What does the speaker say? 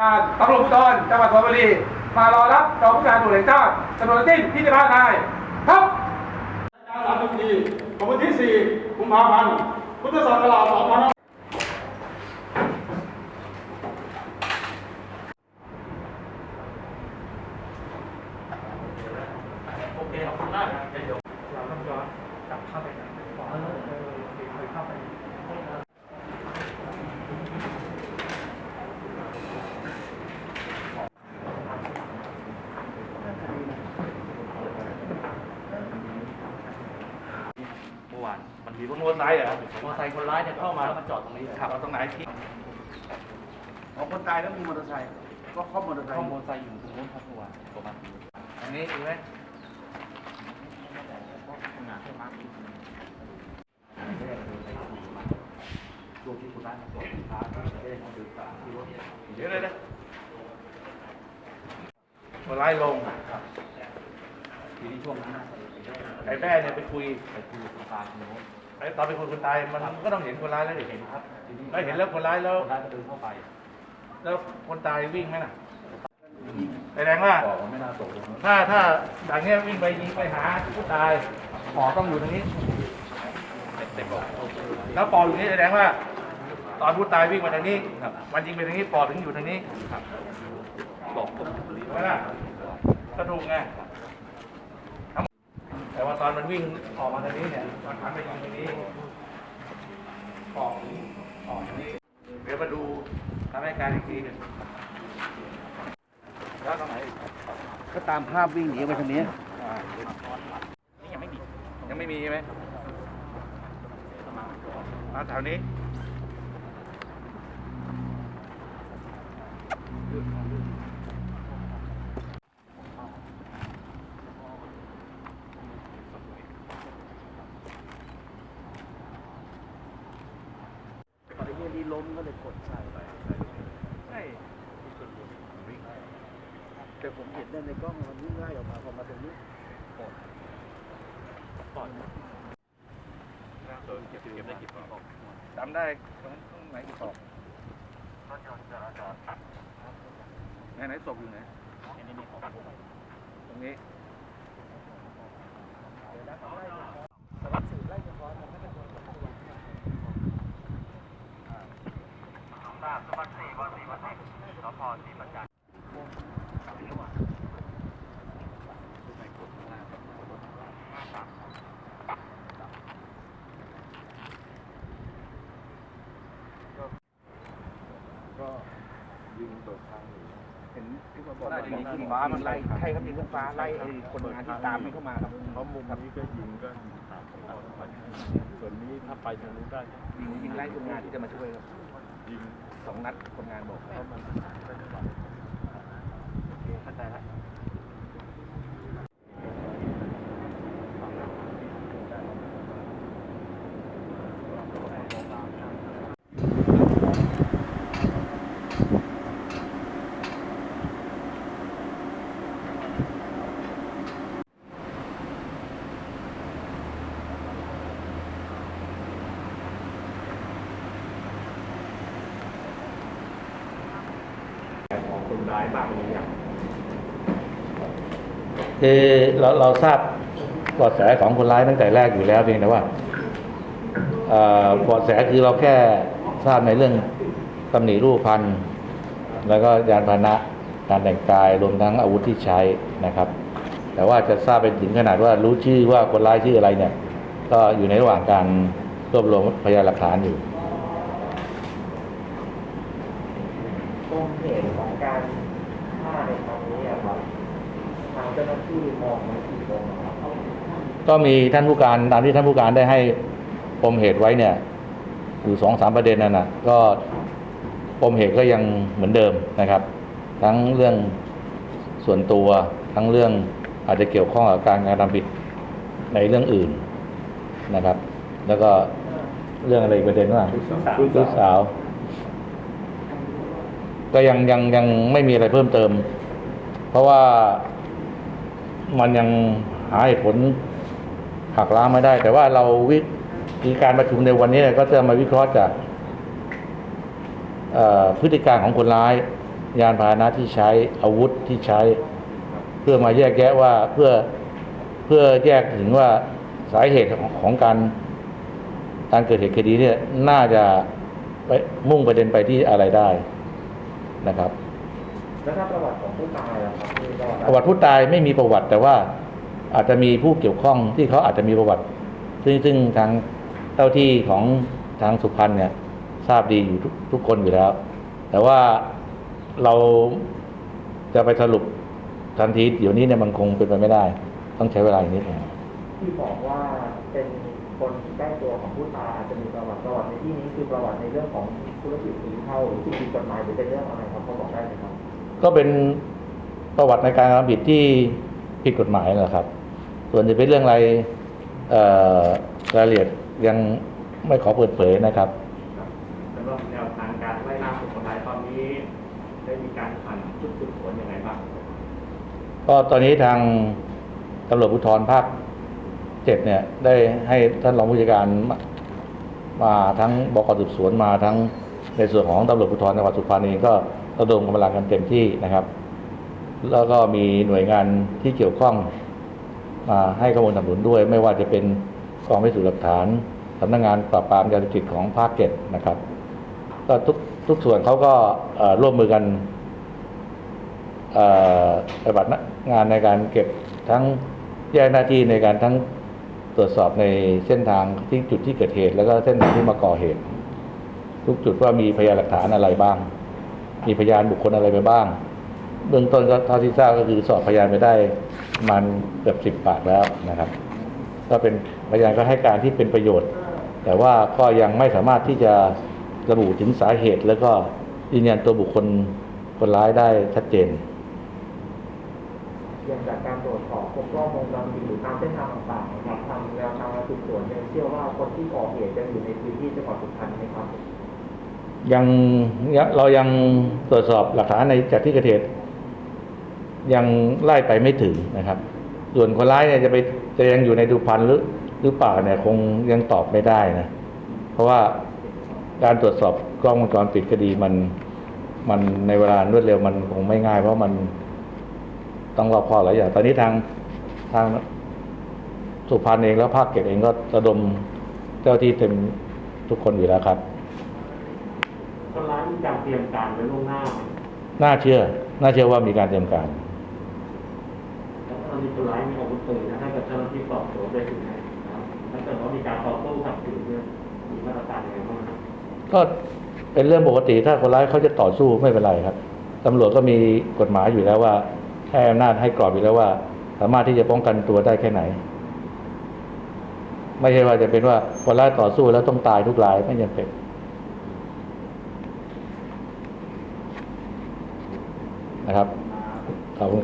การตำรวจภูธรจังหวัดสระบุรี มารอรับรองผู้การตำรวจแห่งชาติจำนวนทั้งสิ้น25นายครับการสามสิบสี่ของวันที่ 4 กุมภาพันธ์ พุทธศักราชสองพันห้า เมื่อวานมันมีรถมอเตอร์ไซค์เหรอมอเตอร์ไซค์คนร้ายเนี่ยเข้ามาแล้วมาจอดตรงนี้ขับมาตรงไหนที่ของคนตายแล้วมีมอเตอร์ไซค์ก็ครอบมอเตอร์ไซค์เข้ามอเตอร์ไซค์อยู่ตรงนู้นครับเมื่อวานประมาณตรงนี้ใช่ไหมช่วงที่คนร้ายมาจอดสินค้าก็ได้เขาเดินตามที่รถเดี๋ยวเลยนะคนร้ายลงทีนี้ช่วงนั้นไอ้แม่เนี่ยไปคุยไปคุยกับคนตายคนโน้น ไอ้ตอนเป็นคนคนตายมันก็ต้องเห็นคนร้ายแล้วดิเห็นครับแล้วเห็นแล้วคนร้ายแล้ว คนร้ายก็เดินเข้าไปแล้วคนตายวิ่งไหมน่ะแสดงว่าถ้าถ้าดังเนี้ยวิ่งไปยิงไปหาผู้ตายปอต้องอยู่ตรงนี้แล้วปออยู่นี่แสดงว่า ตอนผู้ตายวิ่งมาทางนี้มันยิงไปทางนี้ปอถึงอยู่ทางนี้บอกใช่ไหมล่ะก็ถูกไงแต่ว่าต อนมันวิ่งออกมาทางนี้เนี่ยมันหันไปยิงทางนี้ปอกออกทางนี้เดี๋ยวมาดูทำให้การอีกทีหนึ่งแล้วตรงไหนอีกก็ตามภาพวิ่งหนีไปทางนี้อ่านี่ยังไม่มียังไม่มีใช่ไหมมาแถวนี้ พอไอ้เหี้ยนี่ล้มก็ เลยกดใส่ไปใช่แต่ผมเห็นได้ในกล้องมันวิ่งไล่ออกมาพอมาตรงนี้ก่อนเก็บเก็บได้กี่ปอกจำได้ตรงตรงไหนกี่ปอกไหนไหนศพอยู่ไหนตรงนี้ ก็ยิงเปิดทางอยู่เห็นที่มาบอกน่าว่าจะมีมีขึ้ขึ้นนฟ้าฟ้ามัมันนไล่ไล่ใครครับมีขึ้นฟ้าไล่ไอ้คนงานที่ตามมันเข้ามาครับเพราะมุมนี้ก็ยิงก็ยิงตามของเราไปส่วนนี้ถ้าไปทางนู้นได้ก็ยิงยิงไล่คนงานที่จะมาช่วยครับยิง สองนัดคนงานบอกเพราะมันไปไม่ไหวโอเคเข้าใจแล้ว ของคนร้ายบ้างหรือยังคือเราเราทราบเบาะแสของคนร้ายตั้งแต่แรกอยู่แล้วเพียงแต่ว่าเอ่อเบาะแสคือเราแค่ทราบในเรื่องตำหนิรูปพันธ์แล้วก็ยานพาหนะการแต่งกายรวมทั้งอาวุธที่ใช้นะครับ แต่ว่าจะทราบไปถึงขนาดว่ารู้ชื่อว่าคนร้ายชื่ออะไรเนี่ย ก็อยู่ในระหว่างการรวบรวมพยานหลักฐานอยู่ ปมเหตุของ การฆ่าในครั้งนี้อะครับทางเจ้าหน้าที่มองมากี่ปมครับก็มีท่านผู้การตามที่ท่านผู้การได้ให้ปมเหตุไว้เนี่ย อยู่สองสามประเด็นนั่นนะก็ปมเหตุก็ยังเหมือนเดิมนะครับ ทั้งเรื่องส่วนตัวทั้งเรื่องอาจจะเกี่ยวข้องกับการกระทำผิดในเรื่องอื่นนะครับ แล้วก็เรื่องอะไรอีกประเด็นว่าลูกสาว ก็ยังยังยังไม่มีอะไรเพิ่มเติม เพราะว่ามันยังหาเหตุผลหักล้างไม่ได้ แต่ว่าเราวิธีการประชุมในวันนี้ก็จะมาวิเคราะห์จากพฤติการของคนร้าย ยานพาหนะที่ใช้อาวุธที่ใช้ เพื่อมาแยกแยะว่าเพื่อเพื่อแยกถึงว่าสาเหตุของของการการเกิดเหตุคดีเนี่ยน่าจะไปมุ่งประเด็นไปที่อะไรได้ นะครับแล้วถ้าประวัติของผู้ตายล่ะครับที่ก็ประวัติผู้ตายไม่มีประวัติแต่ว่าอาจจะมีผู้เกี่ยวข้องที่เขาอาจจะมีประวัติ ซึ่งซึ่งทางเจ้าที่ของทางสุพรรณเนี่ย ทราบดีอยู่ทุกทุกคนอยู่แล้ว แต่ว่าเราจะไปสรุปทันทีเดี๋ยวนี้เนี่ยมันคงเป็นไปไม่ได้ ต้องใช้เวลาอีกนิดหนึง ที่บอกว่าเป็นคนใกล้ตัวของผู้ตายอาจจะมีประวัติประวัติในที่นี้คือประวัติในเรื่องของธุรกิจสีเทาหรือสิ่งผิดกฎหมายหรือเป็นเรื่องอะไรครับเขาบอกได้ไหมครับ ก็เป็นประวัติในการกระทำผิดที่ผิดกฎหมายแหละครับ ส่วนจะเป็นเรื่องอะไรเอ่อรายละเอียดยังไม่ขอเปิดเผยนะครับสำหรับแนวทางการไล่ล่าคนร้ายตอนนี้ ได้มีการผ่านชุดสืบสวนยังไงบ้างก็ตอนนี้ทางตำรวจภูธรภาค เจ็ดเนี่ยได้ให้ท่านรองผู้จัดการมาทั้งบกสืบสวนมาทั้งในส่วนของตำรวจภูธรจังหวัดสุพรรณเองก็ระดมกำลังกันเต็มที่นะครับ แล้วก็มีหน่วยงานที่เกี่ยวข้องมาให้ข้อมูลสนับสนุนด้วย ไม่ว่าจะเป็นกองพิสูจน์หลักฐานสำนักงานปราบปรามยาเสพติดของภาคเจ็ดนะครับก็ทุกทุกส่วนเขาก็ร่วมมือกันปฏิบัติงานในการเก็บทั้งแยกหน้าที่ในการทั้ง ตรวจสอบในเส้นทางที่จุดที่เกิดเหตุ แล้วก็เส้นทางที่มาก่อเหตุ ทุกจุดว่ามีพยานหลักฐานอะไรบ้าง มีพยานบุคคลอะไรไปบ้าง เบื้องต้นก็เท่าที่ทราบก็คือสอบพยานไปได้ประมันเกือบสิบปากแล้วนะครับ ก็เป็นพยานก็ให้การที่เป็นประโยชน์ แต่ว่าก็ยังไม่สามารถที่จะระบุถึงสาเหตุ แล้วก็ยืนยันตัวบุคคลคนร้ายได้ชัดเจน อย่างจากการตรวจสอบพบกล้องวงจรปิดหรือตามเส้นทางต่างๆนะครับทางแนวทางการสืบสวนเนี่ยเชื่อว่าคนที่ก่อเหตุจะอยู่ในพื้นที่จังหวัดสุพรรณไหมครับ ยังเรายังตรวจสอบหลักฐานในจากที่เกิดเหตุยังไล่ไปไม่ถึงนะครับ ส่วนคนร้ายเนี่ยจะไปจะยังอยู่ในดุพันหรือหรือเปล่าเนี่ยคงยังตอบไม่ได้นะ เพราะว่าการตรวจสอบกล้องวงจรปิดคดีมัน มันในเวลารวดเร็วมันคงไม่ง่าย เพราะมัน ต้องรอบคอบหลายอย่าง ตอนนี้ทางทางสุพรรณเองแล้วภาคเก็ตเองก็ระดมเจ้าที่เต็มทุกคนอยู่แล้วครับคนร้ายมีการเตรียมการไว้ล่วงหน้าไหมน่าเชื่อ น่าเชื่อว่ามีการเตรียมการแล้วตอนนี้คนร้ายมีอาวุธปืนนะถ้าเกิดเจ้าหน้าที่สอบสวนได้ถึงไหนนะครับถ้าเกิดว่ามีการต่อสู้ขัดขืนเนี่ยมีมาตรการยังไงบ้างครับก็เป็นเรื่องปกติถ้าคนร้ายเขาจะต่อสู้ไม่เป็นไรครับตำรวจก็มีกฎหมายอยู่แล้วว่า ให้อำนาจให้กรอบอยู่แล้วว่า สามารถที่จะป้องกันตัวได้แค่ไหน ไม่ใช่ว่าจะเป็นว่าคนแรกต่อสู้แล้วต้องตายทุกรายไม่ยังเป็นนะครับขอบคุณ